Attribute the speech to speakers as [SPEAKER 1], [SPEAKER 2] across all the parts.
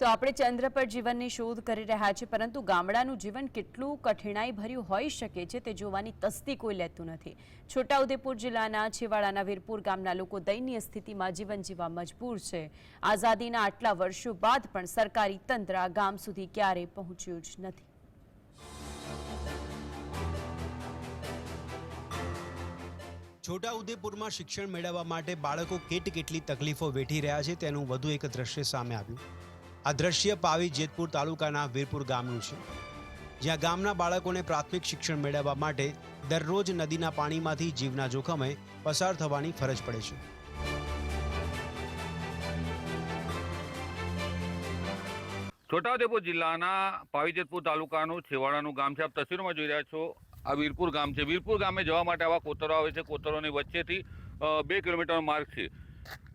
[SPEAKER 1] તો આપણે ચંદ્ર પર જીવનની શોધ કરી રહ્યા છીએ, પરંતુ ગામડાનું જીવન કેટલું કઠિનાઈ ભર્યું હોઈ શકે છે તે જોવાની તસ્દી કોઈ લેતું નથી. છોટાઉદેપુર જિલ્લાના છેવાડાના વીરપુર ગામના લોકો દયનીય સ્થિતિમાં જીવન જીવવા મજબૂર છે. આઝાદીના આટલા વર્ષો બાદ પણ સરકારી તંત્ર આ ગામ સુધી ક્યારેય પહોંચ્યું જ નથી.
[SPEAKER 2] છોટાઉદેપુરમાં શિક્ષણ મેળવવા માટે બાળકો કેટ કેટલી તકલીફો વેઠી રહ્યા છે તેનું વધુ એક દ્રશ્ય સામે આવ્યું. આ દ્રશ્ય પાવી જેતપુર તાલુકાના વીરપુર ગામનું છે. જ્યાં ગામના બાળકોને પ્રાથમિક શિક્ષણ મેળવવા માટે દરરોજ નદીના પાણીમાંથી જીવના જોખમે પસાર થવાની ફરજ પડે છે.
[SPEAKER 3] છોટાઉદેપુર જિલ્લાના પાવીજેતપુર તાલુકાનું છેવાડાનું ગામ છે. આપ તસવીરમાં જોઈ રહ્યા છો, આ વીરપુર ગામ છે. વીરપુર ગામે જવા માટે આવા કોતરો આવે છે. કોતરોની વચ્ચેથી બે કિલોમીટરનો માર્ગ છે.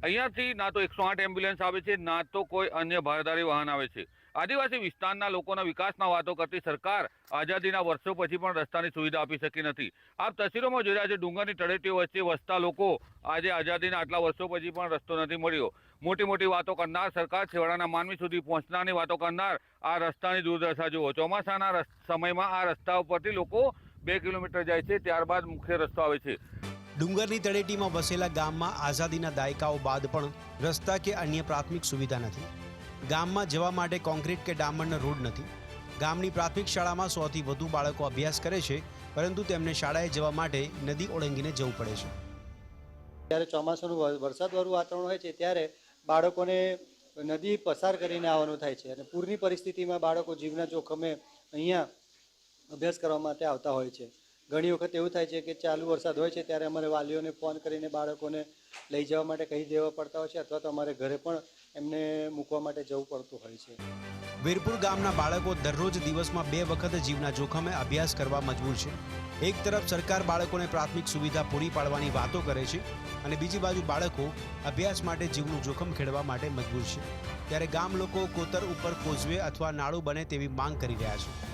[SPEAKER 3] અહીંયાથી ના તો એકસો આઠ એમ્બ્યુલન્સ આવે છે, ના તો કોઈ અન્ય ભારદારી વાહન આવે છે. આદિવાસી વિસ્તારના લોકોના વિકાસના વાતો કરતી સરકાર આઝાદીના વર્ષો પછી પણ રસ્તાની સુવિધા આપી શકી નથી. આપ તસવીરોમાં જોઈ રહ્યા છે, ડુંગરની તળેટીઓ વચ્ચે વસતા લોકો આજે આઝાદીના આટલા વર્ષો પછી પણ રસ્તો નથી મળ્યો. મોટી મોટી વાતો કરનાર સરકાર છેવાડાના માનવી સુધી પહોંચનારની વાતો કરનાર આ રસ્તાની દુર્દશા જુઓ. ચોમાસાના સમયમાં આ રસ્તા ઉપરથી લોકો બે કિલોમીટર જાય છે, ત્યારબાદ મુખ્ય રસ્તો આવે છે.
[SPEAKER 2] ડુંગરની તળેટીમાં વસેલા ગામમાં આઝાદીના દાયકાઓ બાદ પણ રસ્તા કે અન્ય પ્રાથમિક સુવિધા નથી. ગામમાં જવા માટે કોન્ક્રીટ કે ડામરનો રોડ નથી. ગામની પ્રાથમિક શાળામાં સોથી વધુ બાળકો અભ્યાસ કરે છે, પરંતુ તેમને શાળાએ જવા માટે નદી ઓળંગીને જવું પડે છે.
[SPEAKER 4] જ્યારે ચોમાસાનું વરસાદવાળું વાતાવરણ હોય છે, ત્યારે બાળકોને નદી પસાર કરીને આવવાનું થાય છે અને પૂરની પરિસ્થિતિમાં બાળકો જીવના જોખમે અહીંયા અભ્યાસ કરવા માટે આવતા હોય છે. ઘણી વખત એવું થાય છે કે ચાલુ વરસાદ હોય છે ત્યારે અમારે વાલીઓને ફોન કરીને બાળકોને લઈ જવા માટે કહી દેવા પડતા હોય છે અથવા તો અમારે ઘરે પણ એમને મૂકવા માટે જવું પડતું હોય છે.
[SPEAKER 2] વીરપુર ગામના બાળકો દરરોજ દિવસમાં બે વખત જીવના જોખમે અભ્યાસ કરવા મજબૂર છે. એક તરફ સરકાર બાળકોને પ્રાથમિક સુવિધા પૂરી પાડવાની વાતો કરે છે અને બીજી બાજુ બાળકો અભ્યાસ માટે જીવનું જોખમ ખેડવા માટે મજબૂર છે. ત્યારે ગામ લોકો કોતર ઉપર કોઝવે અથવા નાળું બને તેવી માંગ કરી રહ્યા છે.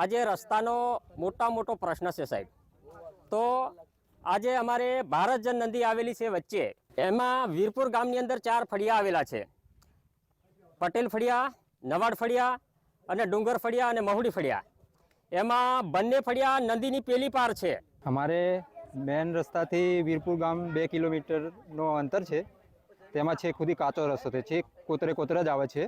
[SPEAKER 5] આજે રસ્તાનો મોટા મોટો પ્રશ્ન છે સાહેબ. તો આજે અમારે ભારત જન નદી આવેલી છે વચ્ચે. એમાં વીરપુર ગામની અંદર ચાર ફળિયા આવેલા છે. પટેલ ફળિયા, નવાડ ફળિયા અને ડુંગર ફળિયા અને મહુડી ફળિયા. એમાં બંને ફળિયા નદીની પેલી પાર છે.
[SPEAKER 6] અમારે મેન રસ્તાથી વીરપુર ગામ બે કિલોમીટરનો અંતર છે. તેમાં છે ખુદી કાચો રસ્તો છે. કોતરે કોતરે જ આવે છે.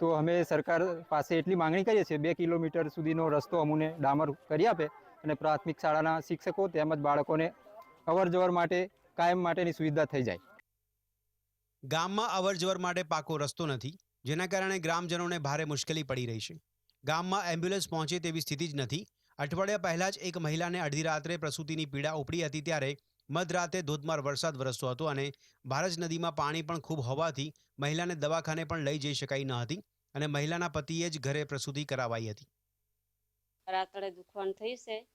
[SPEAKER 6] તો અમે સરકાર પાસે એટલી માંગણી કરીએ છીએ, બે કિલોમીટર સુધીનો રસ્તો અમને ડામર કરી આપે અને પ્રાથમિક શાળાના શિક્ષકો તેમજ બાળકોને અવર જવર માટે, કાયમ માટેની સુવિધા થઈ જાય.
[SPEAKER 2] ગામમાં અવરજવર માટે પાકો રસ્તો નથી, જેના કારણે ગ્રામજનોને ભારે મુશ્કેલી પડી રહી છે. ગામમાં એમ્બ્યુલન્સ પહોંચે તેવી સ્થિતિ જ નથી. અઠવાડિયા પહેલા જ એક મહિલાને અડધી રાત્રે પ્રસૂતિની પીડા ઉપડી હતી ત્યારે મધરાતે ધોધમાર વરસાદ વરસતો હતો અને ભારજ નદીમાં પાણી પણ ખૂબ હોવાથી મહિલાને દવાખાને પણ લઈ જઈ શકાઈ ન હતી. અને મહિલાના પતિએ જ ઘરે પ્રસૂતિ કરાવાઈ હતી.
[SPEAKER 7] રાત્રે દુખવાનું થયું છે,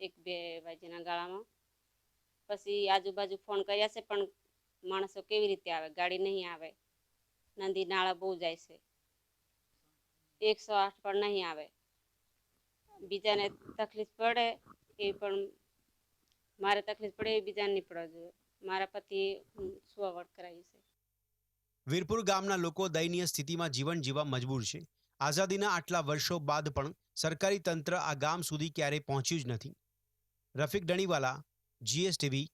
[SPEAKER 7] એક બે વાગ્યાના ગાળામાં. પછી આજુબાજુ ફોન કર્યા છે, પણ માણસો કેવી રીતે આવે? ગાડી નહીં આવે. નદી નાળા બહુ જાય છે. એકસો આઠ પણ નહીં આવે. બીજાને તકલીફ પડે એ પણ મારે તકલીફ પડે એ બીજાને નહીં પડવા જોઈએ. મારા પતિએ સુવાવટ કરાવી છે.
[SPEAKER 2] વીરપુર ગામના લોકો દયનીય સ્થિતિમાં જીવન જીવવા મજબૂર છે. આઝાદીના આટલા વર્ષો બાદ પણ સરકારી તંત્ર આ ગામ સુધી ક્યારેય પહોંચ્યું જ નથી. રફીક ડણીવાલા, જીએસટીવી